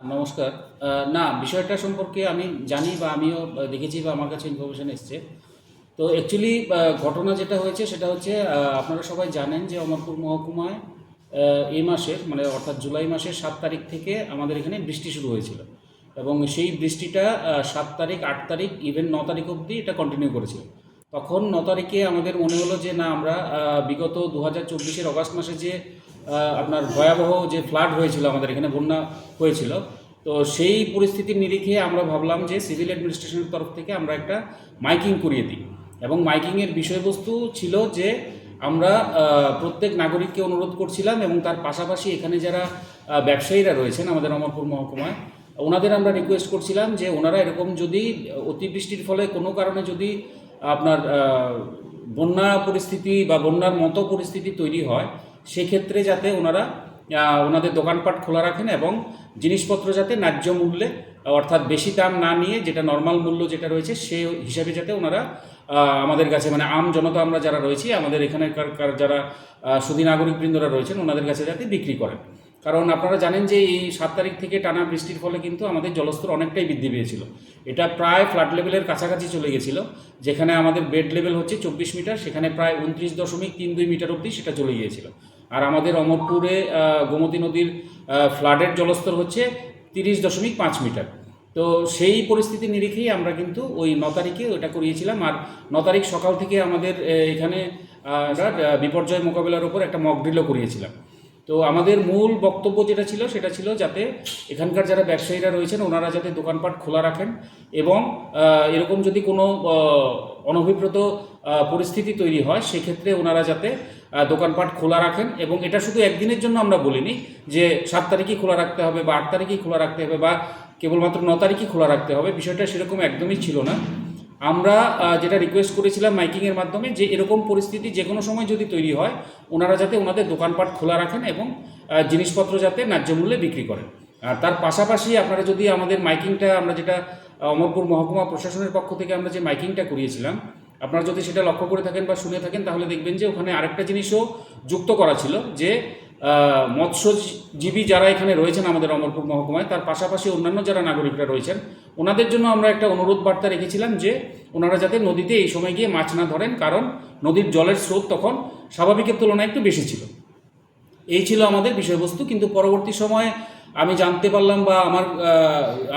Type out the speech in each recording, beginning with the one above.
নমস্কার। না, বিষয়টা সম্পর্কে আমি জানি বা আমিও দেখেছি বা আমার কাছে ইনফরমেশন এসছে। তো অ্যাকচুয়ালি ঘটনা যেটা হয়েছে সেটা হচ্ছে আপনারা সবাই জানেন যে অমরপুর মহকুমায় এই মাসের মানে অর্থাৎ জুলাই মাসের সাত তারিখ থেকে আমাদের এখানে বৃষ্টি শুরু হয়েছিল। এবং সেই বৃষ্টিটা সাত তারিখ, আট তারিখ ইভেন ন তারিখ অবধি এটা কন্টিনিউ করেছিল। তখন ন তারিখে আমাদের মনে হলো যে না, আমরা বিগত দু হাজার চব্বিশের অগাস্ট মাসে যে আপনার ভয়াবহ যে ফ্লাড হয়েছিল আমাদের এখানে, বন্যা হয়েছিল, তো সেই পরিস্থিতির নিরিখে আমরা ভাবলাম যে সিভিল অ্যাডমিনিস্ট্রেশনের তরফ থেকে আমরা একটা মাইকিং করিয়ে দিই। এবং মাইকিংয়ের বিষয়বস্তু ছিল যে আমরা প্রত্যেক নাগরিককে অনুরোধ করছিলাম এবং তার পাশাপাশি এখানে যারা ব্যবসায়ীরা রয়েছেন আমাদের অমরপুর মহকুমায়, ওনাদের আমরা রিকোয়েস্ট করছিলাম যে ওনারা এরকম যদি অতিবৃষ্টির ফলে কোনো কারণে যদি আপনার বন্যা পরিস্থিতি বা বন্যার মতো পরিস্থিতি তৈরি হয় সেক্ষেত্রে যাতে ওনারা ওনাদের দোকানপাট খোলা রাখেন এবং জিনিসপত্র যাতে ন্যায্য মূল্যে, অর্থাৎ বেশি দাম না নিয়ে যেটা নর্মাল মূল্য যেটা রয়েছে, সে হিসাবে যাতে ওনারা আমাদের কাছে মানে আম জনতা আমরা যারা রয়েছি, আমাদের এখানকার কার যারা সুদী নাগরিকবৃন্দরা রয়েছেন, ওনাদের কাছে যাতে বিক্রি করেন। কারণ আপনারা জানেন যে এই সাত তারিখ থেকে টানা বৃষ্টির ফলে কিন্তু আমাদের জলস্তর অনেকটাই বৃদ্ধি পেয়েছিল। এটা প্রায় ফ্লাড লেভেলের কাছাকাছি চলে গেছিল, যেখানে আমাদের বেড লেভেল হচ্ছে চব্বিশ মিটার, সেখানে প্রায় উনত্রিশ দশমিক তিন দুই মিটার অবধি সেটা চলে গিয়েছিল। আর আমাদের অমরপুরে গোমতী নদীর ফ্লাডের জলস্তর হচ্ছে তিরিশ দশমিক পাঁচ মিটার। তো সেই পরিস্থিতি নিরিখেই আমরা কিন্তু ওই ন তারিখে ওটা করিয়েছিলাম। আর ন তারিখ সকাল থেকে আমাদের এখানে বিপর্যয় মোকাবেলার উপর একটা মকড্রিলও করিয়েছিলাম। তো আমাদের মূল বক্তব্য যেটা ছিল, সেটা ছিল যাতে এখানকার যারা ব্যবসায়ীরা রয়েছেন, ওনারা যাতে দোকানপাট খোলা রাখেন এবং এরকম যদি কোনো অনভিপ্রত পরিস্থিতি তৈরি হয়, সেক্ষেত্রে ওনারা যাতে দোকানপাট খোলা রাখেন এবং এটা শুধু একদিনের জন্য আমরা বলিনি যে সাত তারিখই খোলা রাখতে হবে বা আট তারিখই খোলা রাখতে হবে বা কেবলমাত্র ন তারিখই খোলা রাখতে হবে, বিষয়টা সেরকম একদমই ছিল না। আমরা যেটা রিকোয়েস্ট করেছিলাম মাইকিংয়ের মাধ্যমে যে এরকম পরিস্থিতি যে কোনো সময় যদি তৈরি হয়, ওনারা যাতে ওনাদের দোকানপাট খোলা রাখেন এবং জিনিসপত্র যাতে ন্যায্য মূল্যে বিক্রি করেন। আর তার পাশাপাশি আপনারা যদি আমাদের মাইকিংটা আমরা যেটা অমরপুর মহকুমা প্রশাসনের পক্ষ থেকে আমরা যে মাইকিংটা করিয়েছিলাম, আপনারা যদি সেটা লক্ষ্য করে থাকেন বা শুনে থাকেন, তাহলে দেখবেন যে ওখানে আরেকটা জিনিসও যুক্ত করা ছিল যে মৎস্যজীবী যারা এখানে রয়েছেন আমাদের অমরপুর মহকুমায়, তার পাশাপাশি অন্যান্য যারা নাগরিকরা রয়েছেন, ওনাদের জন্য আমরা একটা অনুরোধ বার্তা রেখেছিলাম যে ওনারা যাতে নদীতে এই সময় গিয়ে মাছ না ধরেন, কারণ নদীর জলের স্রোত তখন স্বাভাবিকের তুলনায় একটু বেশি ছিল। এই ছিল আমাদের বিষয়বস্তু, কিন্তু পরবর্তী সময়ে আমি জানতে পারলাম বা আমার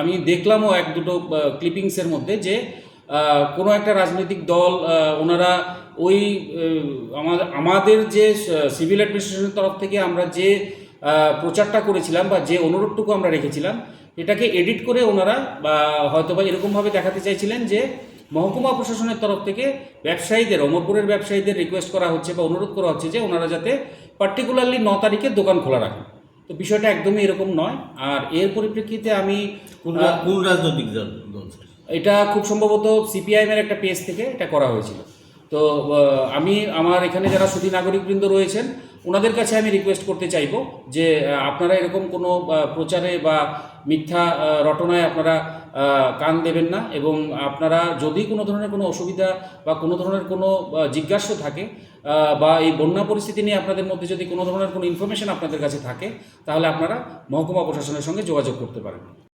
আমি দেখলামও এক দুটো ক্লিপিংসের মধ্যে যে কোনো একটা রাজনৈতিক দল ওনারা ওই আহ, আমাদের যে সিভিল অ্যাডমিনিস্ট্রেশনের তরফ থেকে আমরা যে প্রচারটা করেছিলাম বা যে অনুরোধটুকু আমরা রেখেছিলাম এটাকে এডিট করে ওনারা বা হয়তো বা এরকমভাবে দেখাতে চাইছিলেন যে মহকুমা প্রশাসনের তরফ থেকে ব্যবসায়ীদের অমরপুরের ব্যবসায়ীদের রিকোয়েস্ট করা হচ্ছে বা অনুরোধ করা হচ্ছে যে ওনারা যাতে পার্টিকুলারলি ন তারিখে দোকান খোলা রাখেন তো বিষয়টা একদমই এরকম নয় আর এর পরিপ্রেক্ষিতে আমি কোন রাজনৈতিক দল? এটা খুব সম্ভবত সিপিআইএমের একটা পেজ থেকে এটা করা হয়েছিল। তো আমি আমার এখানে যারা সুদী নাগরিকবৃন্দ রয়েছেন ওনাদের কাছে আমি রিকোয়েস্ট করতে চাইব যে আপনারা এরকম কোনো প্রচারে বা মিথ্যা রটনায় আপনারা কান দেবেন না এবং আপনারা যদি কোনো ধরনের কোনো অসুবিধা বা কোনো ধরনের কোনো আহ, জিজ্ঞাস্য থাকে বা এই বন্যা পরিস্থিতি নিয়ে আপনাদের মধ্যে যদি কোনো ধরনের কোনো ইনফরমেশন আপনাদের কাছে থাকে তাহলে আপনারা মহকুমা প্রশাসনের সঙ্গে যোগাযোগ করতে পারেন।